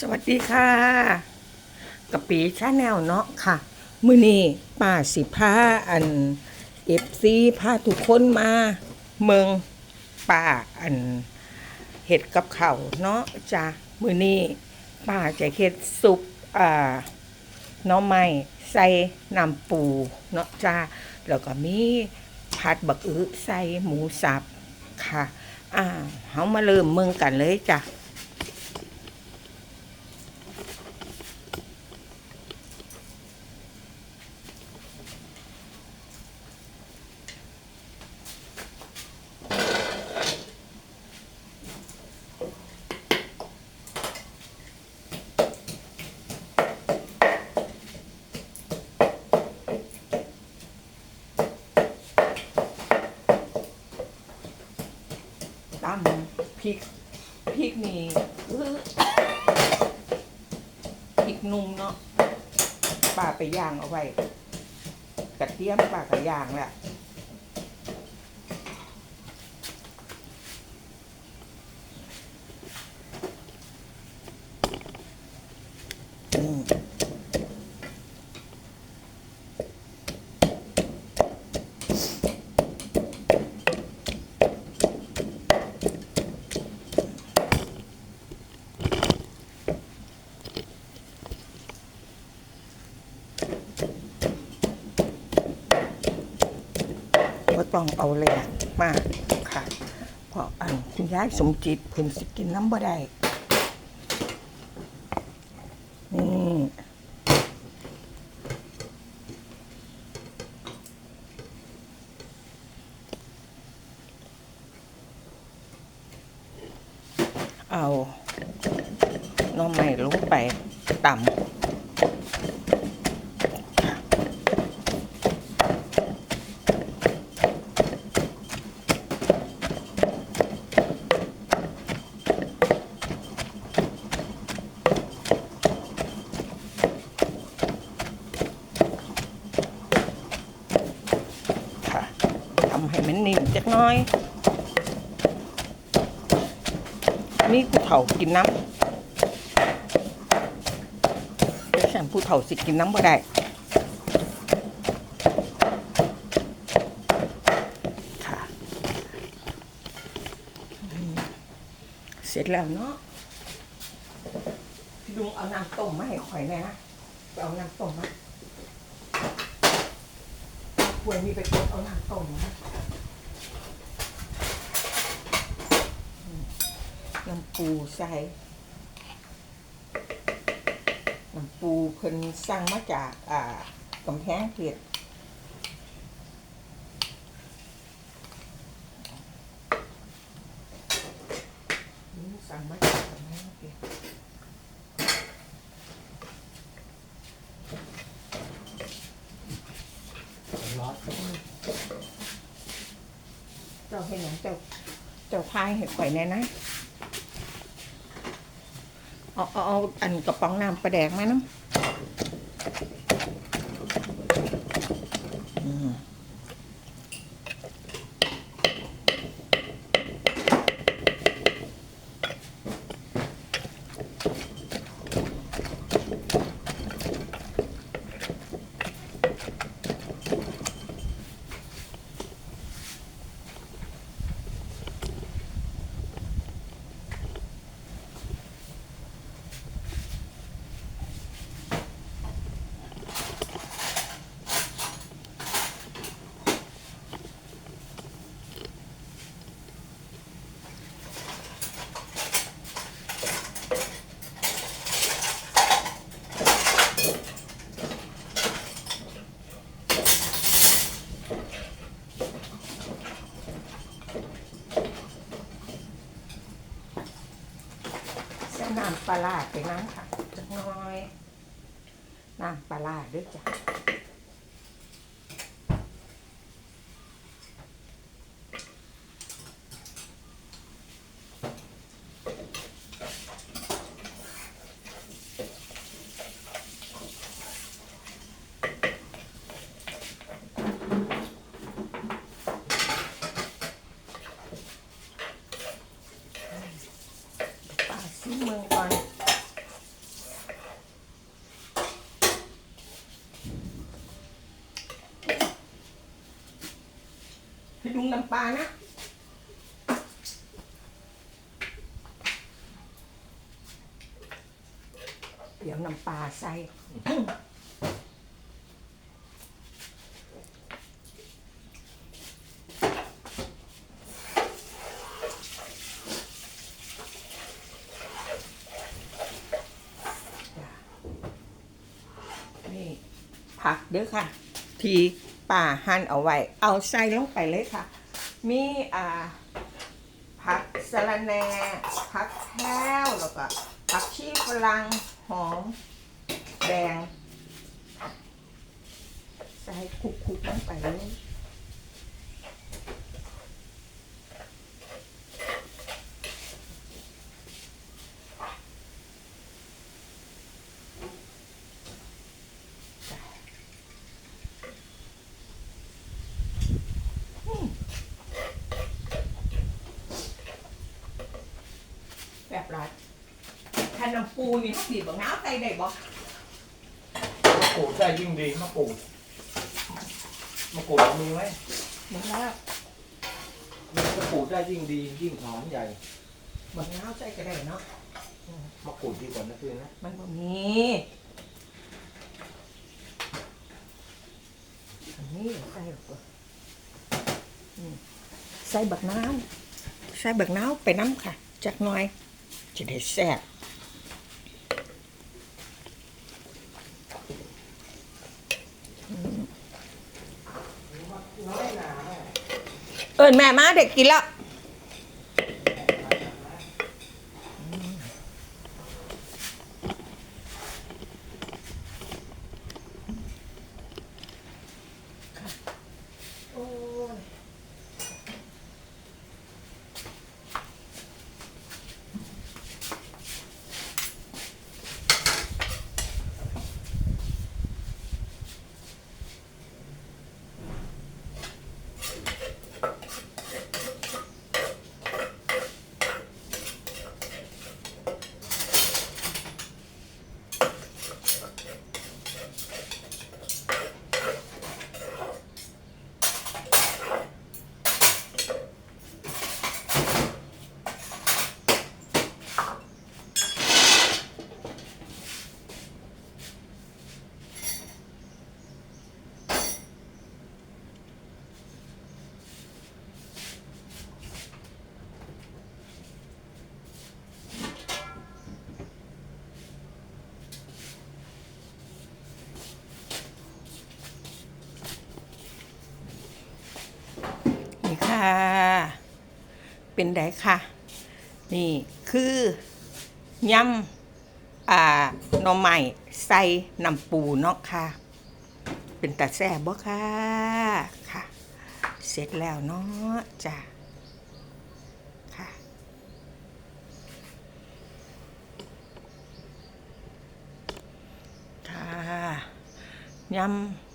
สวัสดีค่ะกะปีชาแนลเนาะค่ะ มือนี้ป้าสิพาอันเอฟซีพาทุกคนมาเมืองป้าอันเห็ดกับเขาวเนาะจ้ะมือนี้ป้าจะเฮ็ดซุปอ่าน้อไม้ใส่น้ำปูเนาะจ้าแล้วก็มีผัดบักอึใส่หมูสับค่ะอ่าเฮามาเริ่มเมืองกันเลยจ้ะ ตำพริกพริกนี่อื้อ พริกนุ่มเนาะป้าไปย่างเอาไว้กระเทียมป้ากะย่างแหละอืม ก็ต้องเอาแหลกมากค่ะ เพราะอันคุณยายสมจิตเพิ่นสิกินน้ำบ่ได้นี่เอาน้องใหม่ลงไปต่ำ ค่ะทำให้ มันนิ่มจักน้อย มีผู้เฒ่ากินน้ำแต่ฉันผู้เฒ่าสิกินน้ำบ่ได้ค่ะ เสร็จแล้วเนาะพี่ลุงเอาน้ำต้มมาให้ข่อยหน่นะไปเอาน้ำต้มมาควรมีไปกดเอาน้ำต้มนะอืม น้ำปูใส่น้ำปูเพิ่นสั่งมาจากอ่ากำแพงเพชรสั่งมาจากกำแพงเพชรเจ้าเห็นอย่างเจ้าเจ้าพายเห็ดข่อยแน่นะ เอาเอาเอาอันกระป๋องน้ำปลาแดกมาน้ำอื ลาไปน้ำค่ะจักน้อยน้ำปลาลาด้วยจ้ะ ปลาซีเมืองก่อน ให้ ดุงน้ำปลานะเดี๋ยวน้ำปลาใส่นี่ผักเด้อค่ะ ที ป่าหั่นเอาไว้ เอาใส่ลงไปเลยค่ะ มีอ่าผักสะระแหน่ผักแท้วแล้วก็ผักชีฝรั่งหอมแดงใส่คุกๆลงไปเลย แบบไรถ้าน้ำปูนี่บีบบักน้ำใส่ได้บ่มะกรูดได้ยิ่งดีมะกรูดมะกรูดมีไหมหมดแล้วมะกรูดได้ยิ่งดียิ่งหอมใหญ่บักน้ำใส่ก็ได้เนาะมะกรูดดีกว่านะคือนะมันบ่มีอันนี้ใส่หรอกบ่อืมใส่บักน้ำใส่บักน้ำไปน้ำค่ะจักหน่อย จะได้แซ่บเอิญแม่มาเด็กกินแล้ว ค่ะ เป็นไดค่ะ นี่คือยำอ่าหน่อใหม่ใส่น้ำปูเนาะค่ะ เป็นตาแซ่บบ่ค่ะค่ะ เสร็จแล้วเนาะจ้ะค่ะค่ะยำ